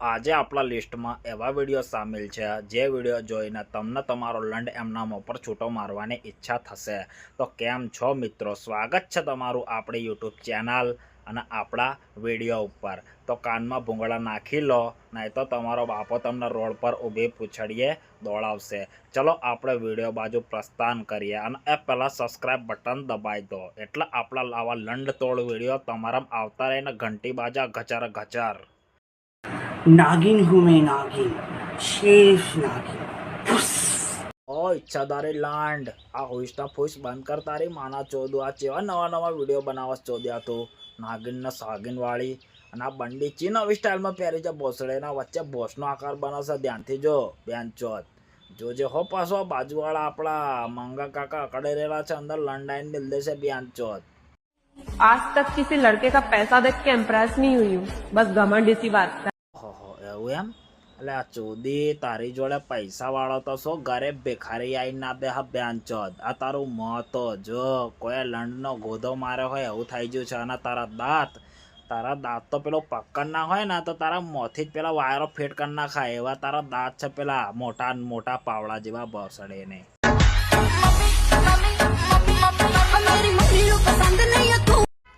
આજે આપણા લિસ્ટમાં એવા વીડિયો સામેલ છે. જે વીડિયો જોઈને તમને તમારો લંડ એમના ઉપર પર છૂટો મારવાની ઈચ્છા થશે. તો કેમ છો મિત્રો? સ્વાગત છે તમારું આપણી યુટ્યુબ ચેનલ અને આપણા વીડિયો ઉપર. તો કાનમાં ભૂંગળા નાખી લો, નહીં તો તમારો બાપો તમને રોડ પર ઊભી પૂછડીએ દોડાવશે. ચલો આપણે વીડિયો બાજુ પ્રસ્થાન કરીએ અને એ પહેલાં સબસ્ક્રાઇબ બટન દબાવી દો. એટલે આપણા આવા લંડ તોડ વીડિયો તમારા આવતા રહીને ઘંટી બાજા ઘચર ગચર नागिन हूँ मैं नागिन शेष नागिन फुस ઓ ઈચ્છાધારી લાંડ આ હોઈસ્ટા ફોઈસ બંધ કર તારી માના ચોદુ આ ચેવા નવા નવા વિડીયો બનાવવા ચોદ્યા તું નાગિન ને સાગિન વાળી અને આ બંડી ચી નવી સ્ટાઇલમાં પહેરી છે ભોસડેના વચ્ચે ભોસનો આકાર બનાવશે ધ્યાનથી જો બેન ચોથ જોજે હો પાછો આ બાજુવાળા આપણા મંગા કાકા અકડે રહેલા છે અંદર લંડાઈન મિલ દેશે બેન ચોથ आज तक किसी लड़के का पैसा देख के इम्प्रेस नहीं हुई हूँ बस घमंड इसी बात का ઓહો એવું એમ? એટલે આ ચોદી, તારી જોડે પૈસા વાળો તો શું ઘરે ભિખારી આવી ના દે હા બેન આ તારું મહત્વ જો. કોઈ લંડનો ગોધો માર્યો હોય એવું થઈ ગયું છે અને તારા દાંત. તારા દાંત તો પેલો પકડ ના હોય ને તો તારા મોંથી જ પેલા વાયરો ફેટ કરી નાખાય એવા તારા દાંત છે પેલા મોટા મોટા પાવડા જેવા બસડે ને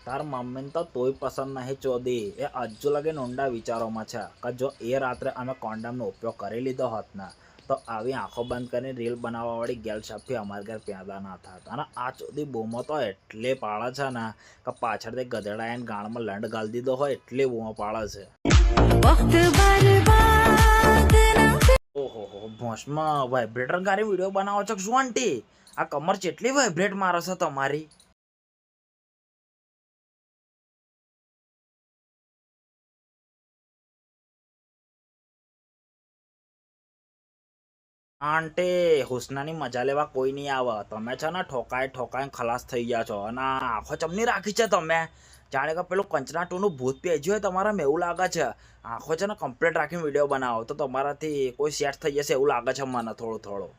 તાર મમ્મીને તો તોય પસંદ નહીં ચોદી. એ હજુ લગીન ઊંડા વિચારોમાં છે કે જો એ રાત્રે અમે કોન્ડમનો ઉપયોગ કરી લીધો હોત ને તો આવી આંખો બંધ કરીને રીલ બનાવવાવાળી ગેલ શાપથી અમારા ઘર પેદા ના થાત. અને આ ચોદી બૂમો તો એટલે પાળે છે ને કે પાછળથી ગધેડા એને ગાળમાં લંડ ગાળી દીધો હોય એટલે બૂમો પાળે છે. ઓહો હો ભોંસમાં વાઇબ્રેટર ગારી વીડિયો બનાવો છો શું આંટી? આ કમર ચેટલી વાઇબ્રેટ મારે છે તમારી? આંટી હુસનાની મજા લેવા કોઈ નહીં આવે. તમે છે ને ઠોકાય ઠોકાય ખલાસ થઈ ગયા છો અને આંખો ચમની રાખી છે તમે. જાણે કે પેલું કંચના ભૂત પેજ્યું હોય તમારામાં એવું લાગે છે. આંખો છે ને કમ્પ્લેટ રાખીને વીડિયો બનાવો. તો તમારાથી કોઈ સેટ થઈ જશે એવું લાગે છે મને થોડું થોડું.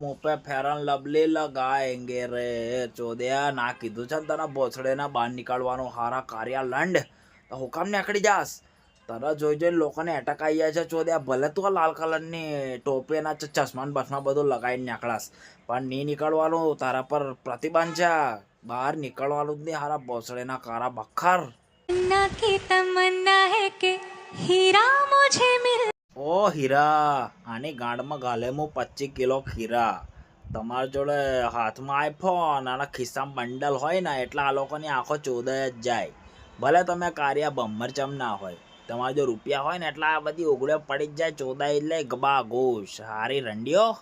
મું પે ફેરન લબલી લગાએંગે રે ચોદયા ના કીધું છે ને તને ભોસડેના બહાર નીકળવાનું હારા કાર્યા લંડ તો હુકમ નીકળી જાસ તારા જોઈ જોઈને લોકોને એટકાઈ જાય છે. ચોદ્યા ભલે તું આ લાલ કલરની ટોપીના ચશ્માન બસમાં બધું લગાવીને નીકળાશ. પણ નહીં નીકળવાનું તારા પર પ્રતિબંધ છે. બહાર નીકળવાનું જ નહીં હારા બોસડેના કારા બખર. ઓ હીરા આની ગાંડમાં ગાલે હું પચીસ કિલો ખીરા. તમારા જોડે હાથમાં આઈફોન આના ખિસ્સામાં બંડલ હોય ને એટલે આ લોકોની આંખો ચોદય જ જાય. ભલે તમે કાર્ય બમ્મર ચમ ના હોય. તમારા જો રૂપિયા હોય ને એટલા બધી ઉગડે પડી જ જાય ચોદાય એટલે ગબા ગોશ હારી રંડિયો?